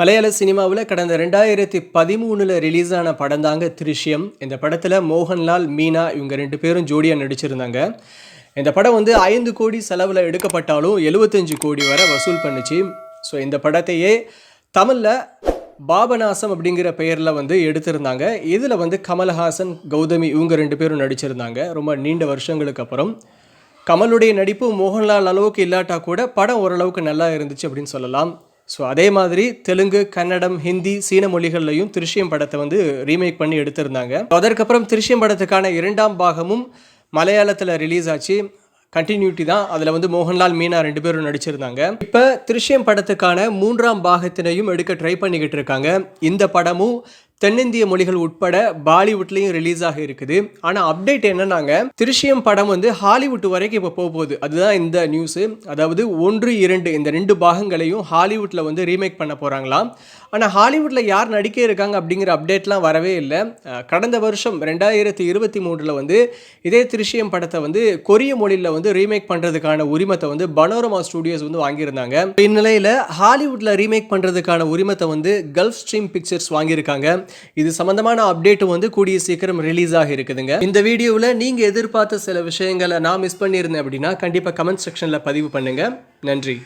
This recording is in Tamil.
மலையாள சினிமாவில் கடந்த ரெண்டாயிரத்தி பதிமூணில் ரிலீஸ் ஆன படம் தாங்க திருஷ்யம். இந்த படத்தில் மோகன்லால் மீனா இவங்க ரெண்டு பேரும் ஜோடியாக நடிச்சிருந்தாங்க. இந்த படம் வந்து ஐந்து கோடி செலவில் எடுக்கப்பட்டாலும் எழுபத்தஞ்சு கோடி வரை வசூல் பண்ணுச்சு. ஸோ இந்த படத்தையே தமிழில் பாபநாசம் அப்படிங்கிற பெயரில் வந்து எடுத்திருந்தாங்க. இதில் வந்து கமல்ஹாசன் கௌதமி இவங்க ரெண்டு பேரும் நடிச்சிருந்தாங்க. ரொம்ப நீண்ட வருஷங்களுக்கு அப்புறம். கமலுடைய நடிப்பு மோகன்லால் அளவுக்கு இல்லாட்டா கூட படம் ஓரளவுக்கு நல்லா இருந்துச்சு அப்படின்னு சொல்லலாம். ஸோ அதே மாதிரி தெலுங்கு கன்னடம் ஹிந்தி சீன மொழிகள்லையும் திருஷ்யம் படத்தை வந்து ரீமேக் பண்ணி எடுத்திருந்தாங்க. அதற்கப்புறம் திருஷ்யம் படத்துக்கான இரண்டாம் பாகமும் மலையாளத்தில் ரிலீஸ் ஆச்சு. கண்டினியூட்டி தான். அதில் வந்து மோகன்லால் மீனா ரெண்டு பேரும் நடிச்சிருந்தாங்க. இப்போ திருஷ்யம் படத்துக்கான மூன்றாம் பாகத்தினையும் எடுக்க ட்ரை பண்ணிக்கிட்டு இருக்காங்க. இந்த படமும் தென்னிந்திய மொழிகள் உட்பட பாலிவுட்லேயும் ரிலீஸ் ஆக இருக்குது. ஆனால் அப்டேட் என்னன்னாங்க? திருஷ்யம் படம் வந்து ஹாலிவுட் வரைக்கும் இப்போ போக போகுது. அதுதான் இந்த நியூஸு அதாவது ஒன்று இரண்டு இந்த ரெண்டு பாகங்களையும் ஹாலிவுட்டில் வந்து ரீமேக் பண்ண போகிறாங்களாம் ஆனால் ஹாலிவுட்டில் யார் நடிக்க இருக்காங்க அப்படிங்கிற அப்டேட்லாம் வரவே இல்லை. கடந்த வருஷம் ரெண்டாயிரத்தி இருபத்தி மூணில் வந்து இதே திருஷ்யம் படத்தை வந்து கொரிய மொழியில் வந்து ரீமேக் பண்ணுறதுக்கான உரிமத்தை வந்து பனோரமா ஸ்டூடியோஸ் வந்து வாங்கியிருந்தாங்க. இந்நிலையில் ஹாலிவுட்டில் ரீமேக் பண்ணுறதுக்கான உரிமத்தை வந்து கல்ஃப் ஸ்ட்ரீம் பிக்சர்ஸ் வாங்கியிருக்காங்க. இது சம்பந்தமான அப்டேட் வந்து கூடிய சீக்கிரம் ரிலீஸ் ஆகி இருக்குதுங்க. இந்த வீடியோவில் நீங்கள் எதிர்பார்த்த சில விஷயங்களை நான் மிஸ் பண்ணியிருந்தேன் அப்படின்னா கண்டிப்பாக கமெண்ட் செக்ஷனில் பதிவு பண்ணுங்கள் நன்றி.